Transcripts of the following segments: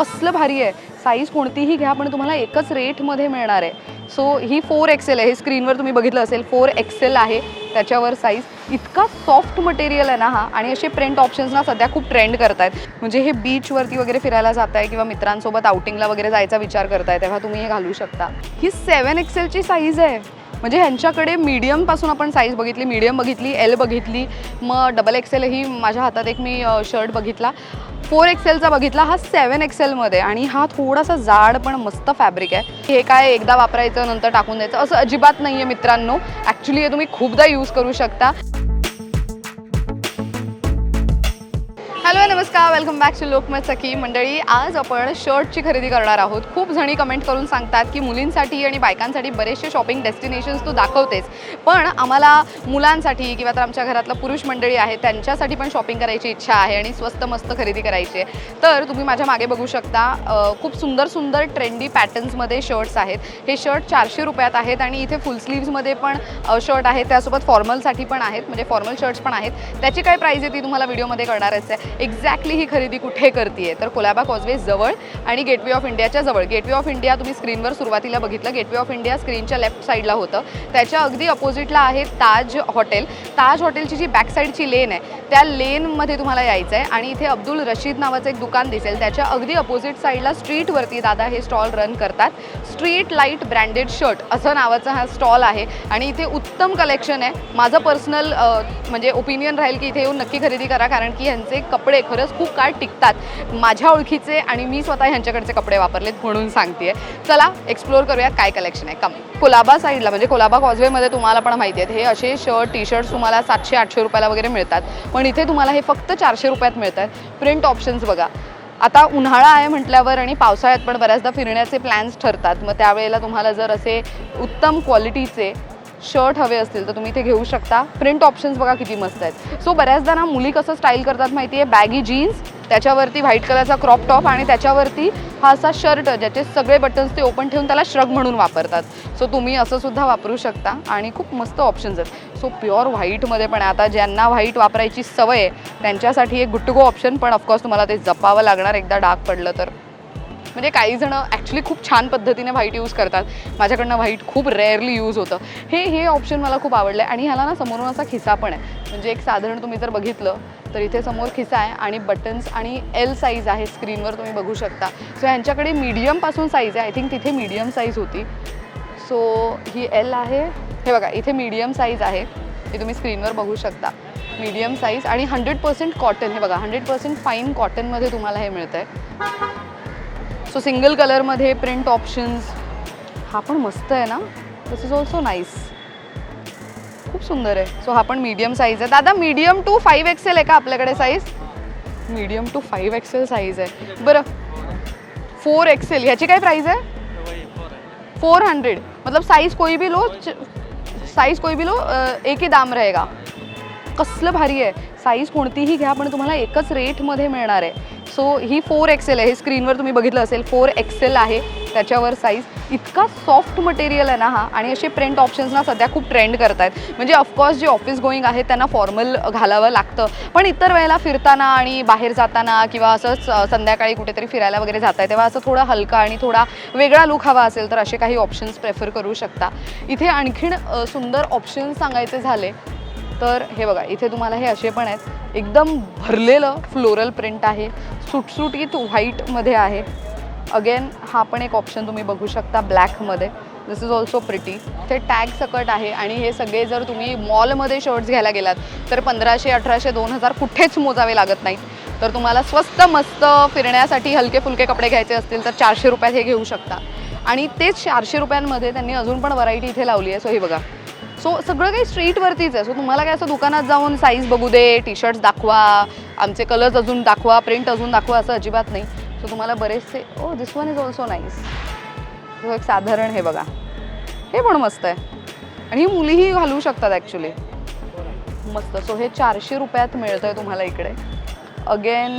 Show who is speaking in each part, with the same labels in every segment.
Speaker 1: कसलं भारी आहे. साईज कोणतीही घ्या पण तुम्हाला एकच रेटमध्ये मिळणार आहे. सो ही फोर एक्सेल आहे. हे स्क्रीनवर तुम्ही बघितलं असेल फोर एक्सेल आहे. त्याच्यावर साईज इतका सॉफ्ट मटेरियल आहे ना हा. आणि असे प्रिंट ऑप्शन्स ना सध्या खूप ट्रेंड करत आहेत म्हणजे हे बीचवरती वगैरे फिरायला जात आहे किंवा मित्रांसोबत आउटिंगला वगैरे जायचा विचार करताय तेव्हा तुम्ही हे घालू शकता. ही सेवन एक्सेलची साईज आहे. म्हणजे ह्यांच्याकडे मीडियमपासून आपण साईज बघितली मीडियम बघितली एल बघितली. मग डबल एक्सेल ही माझ्या हातात एक मी शर्ट बघितला. फोर एक्सेलचा बघितला हा सेवन एक्सेलमध्ये. आणि हा थोडासा जाड पण मस्त फॅब्रिक आहे. हे काय एकदा वापरायचं नंतर टाकून द्यायचं असं अजिबात नाही आहे मित्रांनो. ॲक्च्युली हे तुम्ही खूपदा यूज करू शकता. हॅलो नमस्कार. Welcome back to Lokmat Sakhi. मंडळी आज आपण शर्टची खरेदी करणार आहोत. खूप जणी कमेंट करून सांगतात की मुलींसाठी आणि बायकांसाठी बरेचसे शॉपिंग डेस्टिनेशन्स तू दाखवतेस. पण आम्हाला मुलांसाठी किंवा तर आमच्या घरातलं पुरुष मंडळी आहे त्यांच्यासाठी पण शॉपिंग करायची इच्छा आहे आणि स्वस्त मस्त खरेदी करायची आहे. तर तुम्ही माझ्या मागे बघू शकता खूप सुंदर सुंदर ट्रेंडी पॅटर्न्समध्ये शर्ट्स आहेत. हे शर्ट चारशे रुपयात आहेत आणि इथे फुल स्लीव्समध्ये पण शर्ट आहेत. त्यासोबत फॉर्मलसाठी पण आहेत म्हणजे फॉर्मल शर्ट्स पण आहेत. त्याची काय प्राईज आहे ती तुम्हाला व्हिडिओमध्ये कळणारच आहे. एक्झॅक्टली ही खरेदी कुठे करते तर कोलाबा कॉजवे जवळ आणि गेटवे ऑफ इंडियाच्या जवळ. गेटवे ऑफ इंडिया तुम्ही स्क्रीनवर सुरुवातीला बघितलं. गेटवे ऑफ इंडिया स्क्रीनच्या लेफ्ट साईडला होतं. त्याच्या अगदी अपोजिटला आहे ताज हॉटेल ताज हॉटेलची जी बॅक साईडची लेन आहे त्या लेनमध्ये तुम्हाला यायचं आहे आणि इथे अब्दुल रशीद नावाचं एक दुकान दिसेल. त्याच्या अगदी अपोजिट साईडला स्ट्रीटवरती दादा हे स्टॉल रन करतात. स्ट्रीट लाइट ब्रँडेड शर्ट असं नावाचा हा स्टॉल आहे आणि इथे उत्तम कलेक्शन आहे. माझं पर्सनल म्हणजे ओपिनियन राहील की इथे येऊन नक्की खरेदी करा कारण की ह्यांचे कपडे कपडे खरंच खूप काळ टिकतात माझ्या ओळखीचे आणि मी स्वतः ह्यांच्याकडचे कपडे वापरलेत म्हणून सांगते चला एक्सप्लोर करूया काय कलेक्शन आहे. कम कोलाबा साईडला म्हणजे कोलाबा कॉजवेमध्ये तुम्हाला पण माहिती आहेत हे असे शर्ट टी शर्ट्स तुम्हाला सातशे आठशे रुपयाला वगैरे मिळतात. पण इथे तुम्हाला हे फक्त चारशे रुपयात मिळतात. प्रिंट ऑप्शन्स बघा. आता उन्हाळा आहे म्हटल्यावर आणि पावसाळ्यात पण बऱ्याचदा फिरण्याचे प्लॅन्स ठरतात. मग त्यावेळेला तुम्हाला जर असे उत्तम क्वालिटीचे शर्ट हवे असतील तर तुम्ही ते घेऊ शकता. प्रिंट ऑप्शन्स बघा किती मस्त आहेत. सो बऱ्याचदा ना मुली कसं स्टाईल करतात माहिती आहे बॅगी जीन्स त्याच्यावरती व्हाईट कलरचा क्रॉप टॉप आणि त्याच्यावरती हा असा शर्ट ज्याचे सगळे बटन्स ते ओपन ठेवून त्याला श्रग म्हणून वापरतात. सो तुम्ही असं सुद्धा वापरू शकता आणि खूप मस्त ऑप्शन्स आहेत. सो प्युअर व्हाईटमध्ये पण आहे. आता ज्यांना व्हाईट वापरायची सवय आहे त्यांच्यासाठी एक गुड ऑप्शन पण ऑफकोर्स तुम्हाला ते जपावं लागणार. एकदा डाग पडलं तर. म्हणजे काही जण ॲक्च्युली खूप छान पद्धतीने व्हाईट यूज करतात. माझ्याकडनं व्हाईट खूप रेअरली यूज होतं. हे हे ऑप्शन मला खूप आवडलं आहे आणि ह्याला ना समोरून असा खिसा पण आहे. म्हणजे एक साधारण तुम्ही जर बघितलं तर इथे समोर खिसा आहे आणि बटन्स आणि एल साईज आहे स्क्रीनवर तुम्ही बघू शकता. सो ह्यांच्याकडे मीडियमपासून साईज आहे. आय थिंक तिथे मीडियम साईज होती. सो ही एल आहे. हे बघा इथे मीडियम साईज आहे. हे तुम्ही स्क्रीनवर बघू शकता. मीडियम साईज आणि हंड्रेड पर्सेंट कॉटन हे बघा हंड्रेड पर्सेंट फाईन कॉटनमध्ये तुम्हाला हे मिळतं आहे सो सिंगल कलरमध्ये प्रिंट ऑप्शन्स हा पण मस्त आहे ना? दिस इज ऑल्सो नाईस खूप सुंदर आहे. सो हा पण मीडियम साईज आहे. दादा मीडियम टू फाईव्ह एक्सेल आहे का आपल्याकडे size medium two five XL size आहे. बरं. फोर एक्सेल ह्याची काय प्राईज आहे? फोर हंड्रेड मतलब साइज कोई भी लो साईज कोई भी लो एकही एक ही दाम रहेगा. कसलं भारी आहे. साईज कोणतीही घ्या पण तुम्हाला एकच रेटमध्ये मिळणार आहे. सो ही फोर एक्सेल आहे. हे स्क्रीनवर तुम्ही बघितलं असेल फोर एक्सेल आहे. त्याच्यावर साईज इतका सॉफ्ट मटेरियल आहे ना हा. आणि असे प्रिंट ऑप्शन्स ना सध्या खूप ट्रेंड करत आहेत म्हणजे ऑफकोर्स जे ऑफिस गोईंग आहेत त्यांना फॉर्मल घालावं लागतं. पण इतर वेळेला फिरताना आणि बाहेर जाताना किंवा असंच संध्याकाळी कुठेतरी फिरायला वगैरे जात आहे तेव्हा असं थोडा हलका आणि थोडा वेगळा लुक हवा असेल तर असे काही ऑप्शन्स प्रेफर करू शकता. इथे आणखीन सुंदर ऑप्शन्स सांगायचे झाले तर हे बघा. इथे तुम्हाला हे असे पण आहेत. एकदम भरलेलं फ्लोरल प्रिंट आहे. सुटसुटीत व्हाईटमध्ये आहे. अगेन हा पण एक ऑप्शन तुम्ही बघू शकता ब्लॅकमध्ये दिस इज ऑल्सो प्रिटी ते टॅग सकट आहे आणि हे सगळे जर तुम्ही मॉलमध्ये शर्ट्स घ्यायला गेलात तर पंधराशे अठराशे दोन हजार कुठेच मोजावे लागत नाहीत. तर तुम्हाला स्वस्त मस्त फिरण्यासाठी हलके फुलके कपडे घ्यायचे असतील तर चारशे रुपयात हे घेऊ शकता. आणि तेच चारशे रुपयांमध्ये त्यांनी अजून पण व्हरायटी इथे लावली आहे. सो हे बघा. सो सगळं काही स्ट्रीटवरतीच आहे. सो तुम्हाला काय असं दुकानात जाऊन साईज बघू दे टी शर्ट्स दाखवा आमचे कलर्स अजून दाखवा प्रिंट अजून दाखवा असं अजिबात नाही. सो तुम्हाला बरेचसे ओ this one is also nice so एक साधारण हे बघा. हे पण मस्त आहे. आणि ही मुलीही घालू शकतात ॲक्च्युली मस्त. सो हे चारशे रुपयात मिळतं आहे तुम्हाला इकडे. अगेन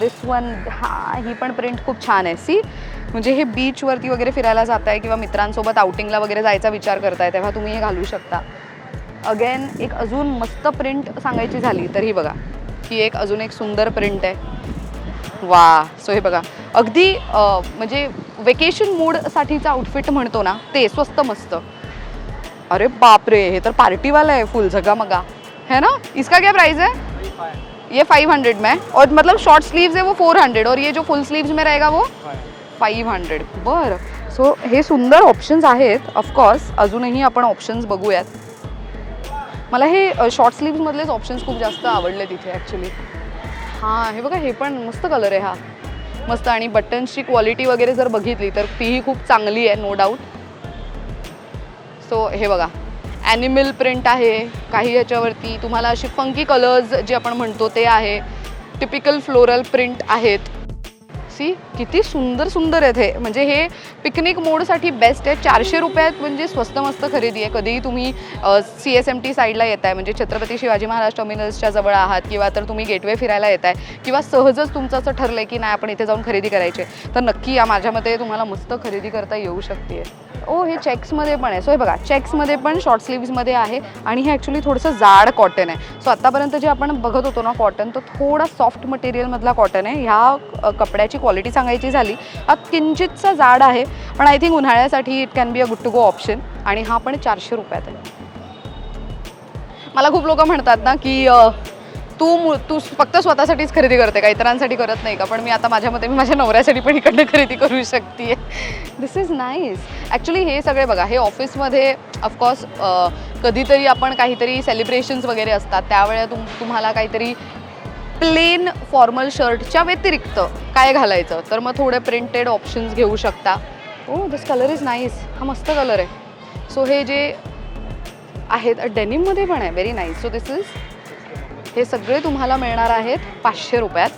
Speaker 1: दिस वन हा ही पण प्रिंट खूप छान आहे. सी म्हणजे हे बीचवरती वगैरे फिरायला जात आहे किंवा मित्रांसोबत आउटिंगला वगैरे जायचा विचार करताय तेव्हा तुम्ही हे घालू शकता. अगेन एक अजून मस्त प्रिंट सांगायची झाली तर ही बघा ही एक अजून एक सुंदर प्रिंट आहे. वा सो हे बघा. अगदी म्हणजे वेकेशन मूडसाठीचा आउटफिट म्हणतो ना ते स्वस्त मस्त. अरे बाप रे हे तर पार्टीवाला है फुल झगामगा. है ना? इसका क्या प्राइस है ये फाइव हंड्रेड में और मतलब शॉर्ट स्लीव्स है वो फोर हंड्रेड और ये जो फुल स्लीव्स में रहेगा वो? फाईव्ह हंड्रेड बरं. सो हे सुंदर ऑप्शन्स आहेत. ऑफकोर्स अजूनही आपण ऑप्शन्स बघूयात. मला हे शॉर्ट स्लीव्समधलेच ऑप्शन्स खूप जास्त आवडले तिथे ॲक्च्युली हां हे बघा हे पण मस्त कलर आहे हा. मस्त आणि बटन्सची क्वालिटी वगैरे जर बघितली तर तीही खूप चांगली आहे नो डाऊट सो हे बघा. ॲनिमल प्रिंट आहे काही याच्यावरती. तुम्हाला अशी फंकी कलर्स जे आपण म्हणतो ते आहे. टिपिकल फ्लोरल प्रिंट आहेत. सी किती सुंदर सुंदर आहेत हे. म्हणजे हे पिकनिक मोडसाठी बेस्ट आहे. चारशे रुपयात म्हणजे स्वस्त मस्त खरेदी आहे. कधीही तुम्ही सी एस एम टी साईडला येत आहे म्हणजे छत्रपती शिवाजी महाराज टर्मिनल्सच्या जवळ आहात किंवा तर तुम्ही गेटवे फिरायला येत आहे किंवा सहजच तुमचं असं ठरलं आहे की नाही आपण इथे जाऊन खरेदी करायची तर नक्की या माझ्या मते तुम्हाला मस्त खरेदी करता येऊ शकते. ओ हे चेक्समध्ये पण आहे. सो हे बघा चेक्समध्ये पण शॉर्ट स्लीव्समध्ये आहे आणि हे ॲक्च्युली थोडंसं जाड कॉटन आहे. सो आत्तापर्यंत जे आपण बघत होतो ना कॉटन तो थोडा सॉफ्ट मटेरियलमधला कॉटन आहे. ह्या कपड्याची क्वालिटी सांगायची झाली हा किंचितचा जाड आहे पण I think उन्हाळ्यासाठी it can be a good to go option आणि हा पण चारशे रुपयात आहे. मला खूप लोक म्हणतात ना की तू तू फक्त स्वतःसाठीच खरेदी करते का? इतरांसाठी करत नाही का? पण मी आता माझ्या मते मी माझ्या नवऱ्यासाठी पण इकडनं खरेदी करू शकते दिस इज नाईस ॲक्च्युली हे सगळे बघा हे ऑफिसमध्ये ऑफकोर्स कधीतरी आपण काहीतरी सेलिब्रेशन्स वगैरे असतात. त्यावेळेला तुम तुम्हाला काहीतरी प्लेन फॉर्मल शर्टच्या व्यतिरिक्त काय घालायचं? तर मग थोडे प्रिंटेड ऑप्शन्स घेऊ शकता. Oh this colour is nice हा मस्त कलर आहे. सो हे जे आहेत डेनिममध्ये पण आहे. Very nice so this is हे सगळे तुम्हाला मिळणार आहेत पाचशे रुपयात.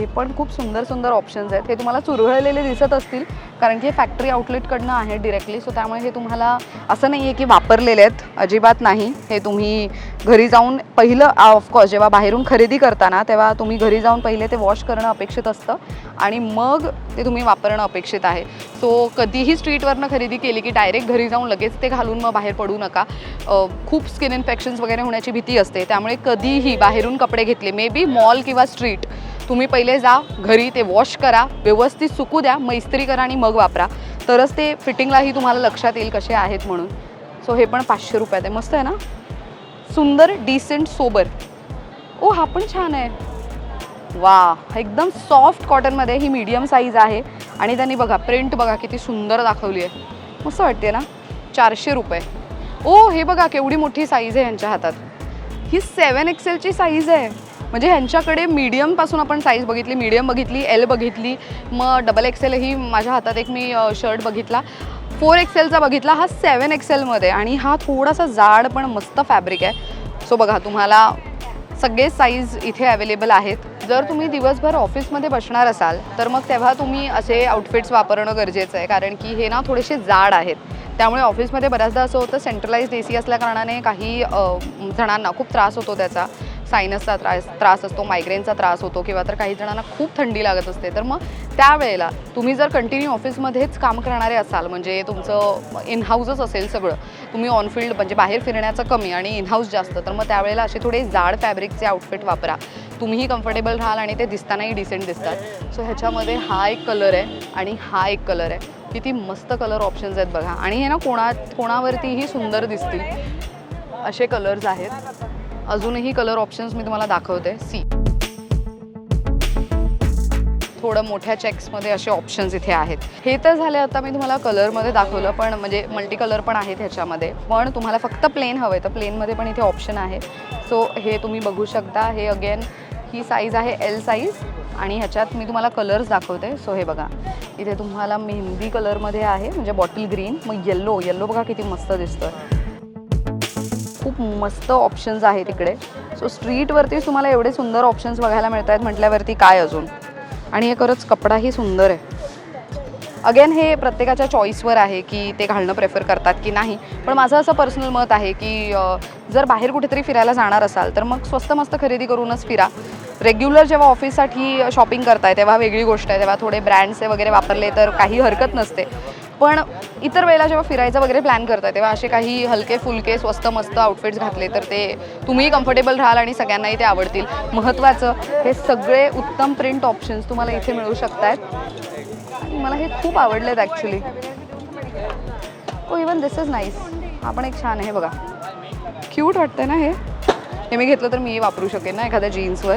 Speaker 1: हे पण खूप सुंदर सुंदर ऑप्शन्स आहेत. हे तुम्हाला चुरळलेले दिसत असतील कारण की हे फॅक्टरी आउटलेटकडनं आहे डिरेक्टली सो त्यामुळे हे तुम्हाला असं नाही आहे की वापरलेले आहेत. अजिबात नाही. हे तुम्ही घरी जाऊन पहिलं ऑफकोर्स जेव्हा बाहेरून खरेदी करताना तेव्हा तुम्ही घरी जाऊन पहिले ते वॉश करणं अपेक्षित असतं. आणि मग ते तुम्ही वापरणं अपेक्षित आहे. सो कधीही स्ट्रीटवरनं खरेदी केली की डायरेक्ट घरी जाऊन लगेच ते घालून मग बाहेर पडू नका. खूप स्किन इन्फेक्शन्स वगैरे होण्याची भीती असते. त्यामुळे कधीही बाहेरून कपडे घेतले मे बी मॉल किंवा स्ट्रीट तुम्ही पहिले जा घरी ते वॉश करा व्यवस्थित सुकू द्या मग इस्त्री करा आणि मग वापरा. तरच ते फिटिंगलाही तुम्हाला लक्षात येईल कसे आहेत म्हणून. सो हे पण पाचशे रुपयात आहे. मस्त आहे ना? सुंदर डिसेंट सोबर ओ हा पण छान आहे. वा एकदम सॉफ्ट कॉटनमध्ये ही मीडियम साईज आहे. आणि त्यांनी बघा प्रिंट बघा किती सुंदर दाखवली आहे. मस्त वाटते ना? चारशे रुपये. ओ हे बघा केवढी मोठी साईज आहे यांच्या हातात. ही सेवन एक्सेलची साईज आहे. म्हणजे ह्यांच्याकडे मीडियमपासून आपण साईज बघितली मीडियम बघितली एल बघितली मग डबल एक्सेलही माझ्या हातात एक मी शर्ट बघितला. फोर एक्सेलचा बघितला हा सेवन एक्सेलमध्ये आणि हा थोडासा जाड पण मस्त फॅब्रिक आहे. सो बघा तुम्हाला सगळे साईज इथे अवेलेबल आहेत. जर तुम्ही दिवसभर ऑफिसमध्ये बसणार असाल तर मग तेव्हा तुम्ही असे आउटफिट्स वापरणं गरजेचं आहे. कारण की हे ना थोडेसे जाड आहेत. त्यामुळे ऑफिसमध्ये बऱ्याचदा असं होतं सेंट्रलाइज ए सी असल्याकारणाने काही जणांना खूप त्रास होतो त्याचा. सायनसचा त्रास त्रास असतो मायग्रेनचा त्रास होतो किंवा तर काही जणांना खूप थंडी लागत असते तर मग त्यावेळेला तुम्ही जर कंटिन्यू ऑफिसमध्येच काम करणारे असाल म्हणजे तुमचं इन हाऊसच असेल सगळं तुम्ही ऑनफिल्ड म्हणजे बाहेर फिरण्याचं कमी आणि इनहाऊस जास्त तर मग त्यावेळेला असे थोडे जाड फॅब्रिकचे आउटफिट वापरा. तुम्हीही कम्फर्टेबल राहाल आणि ते दिसतानाही डिसेंट दिसतात. सो ह्याच्यामध्ये हा एक कलर आहे आणि हा एक कलर आहे. किती मस्त कलर ऑप्शन्स आहेत बघा. आणि हे ना कोणा कोणावरतीही सुंदर दिसतील असे कलर्स आहेत. अजूनही कलर ऑप्शन्स मी तुम्हाला दाखवते. सी थोडं मोठ्या चेक्समध्ये असे ऑप्शन्स इथे आहेत. हे तर झाले आता मी तुम्हाला कलरमध्ये दाखवलं पण म्हणजे मल्टी कलर पण आहेत ह्याच्यामध्ये. पण तुम्हाला फक्त प्लेन हवं आहे तर प्लेनमध्ये पण इथे ऑप्शन आहे. सो हे तुम्ही बघू शकता. हे अगेन ही साईज आहे एल साईज आणि ह्याच्यात मी तुम्हाला कलर्स दाखवते. सो हे बघा. इथे तुम्हाला मेहंदी कलरमध्ये आहे म्हणजे बॉटल ग्रीन मग येल्लो येल्लो बघा किती मस्त दिसतं खूप मस्त ऑप्शन्स आहेत इकडे. सो स्ट्रीटवरतीच तुम्हाला एवढे सुंदर ऑप्शन्स बघायला मिळत आहेत म्हटल्यावरती काय अजून? आणि हे खरंच कपडाही सुंदर आहे. अगेन हे प्रत्येकाच्या चॉईसवर आहे की ते घालणं प्रेफर करतात की नाही. पण माझं असं पर्सनल मत आहे की जर बाहेर कुठेतरी फिरायला जाणार असाल तर मग स्वस्त मस्त खरेदी करूनच फिरा. रेग्युलर जेव्हा ऑफिससाठी शॉपिंग करताय तेव्हा वेगळी गोष्ट आहे. तेव्हा थोडे ब्रँड्सचे वगैरे वापरले तर काही हरकत नसते. पण इतर वेळेला जेव्हा फिरायचं वगैरे प्लॅन करताय तेव्हा असे काही हलके फुलके स्वस्त मस्त आउटफिट्स घातले तर ते तुम्हीही कम्फर्टेबल राहाल आणि सगळ्यांनाही ते आवडतील. महत्त्वाचं हे सगळे उत्तम प्रिंट ऑप्शन्स तुम्हाला इथे मिळू शकत आहेत मला हे खूप आवडलेत actually oh even this is nice हा पण एक छान आहे बघा. क्यूट वाटतंय ना हे? हे मी घेतलं तर मी वापरू शकेन ना एखाद्या जीन्सवर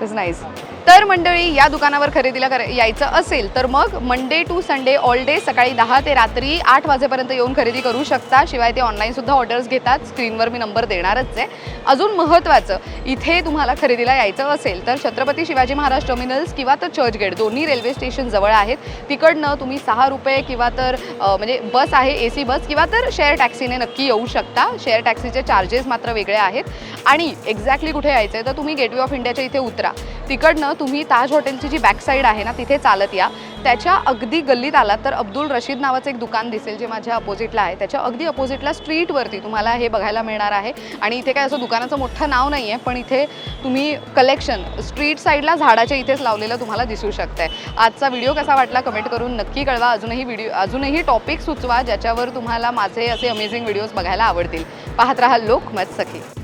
Speaker 1: दिस नाईस तर मंडळी या दुकानावर खरेदीला कर यायचं असेल तर मग Monday to Sunday all day सकाळी दहा ते रात्री आठ वाजेपर्यंत येऊन खरेदी करू शकता. शिवाय ते ऑनलाईनसुद्धा ऑर्डर्स घेतात. स्क्रीनवर मी नंबर देणारच आहे. अजून महत्त्वाचं इथे तुम्हाला खरेदीला यायचं असेल तर छत्रपती शिवाजी महाराज टर्मिनल्स किंवा तर चर्चगेट दोन्ही रेल्वे स्टेशन जवळ आहेत. तिकडनं तुम्ही सहा रुपये किंवा तर म्हणजे बस आहे ए सी बस किंवा तर शेअर टॅक्सीने नक्की येऊ शकता. शेअर टॅक्सीचे चार्जेस मात्र वेगळे आहेत. आणि एक्झॅक्टली कुठे यायचं आहे तर तुम्ही गेटवे ऑफ इंडियाच्या इथे उतरा. तिकडनं तुम्ही ताज हॉटेलची जी बॅक साईड आहे ना तिथे चालत या. त्याच्या अगदी गल्लीत आलात तर अब्दुल रशीद नावाचं एक दुकान दिसेल जे माझ्या अपोजिटला आहे. त्याच्या अगदी अपोजिटला स्ट्रीटवरती तुम्हाला हे बघायला मिळणार आहे. आणि इथे काय असं दुकानाचं मोठं नाव नाही आहे पण इथे तुम्ही कलेक्शन स्ट्रीट साईडला झाडाच्या इथेच लावलेलं तुम्हाला दिसू शकतंय. आजचा व्हिडिओ कसा वाटला कमेंट करून नक्की कळवा. अजूनही व्हिडिओ अजूनही टॉपिक सुचवा ज्याच्यावर तुम्हाला माझे असे अमेझिंग व्हिडिओज बघायला आवडतील. पाहत राहा लोकमत सखी.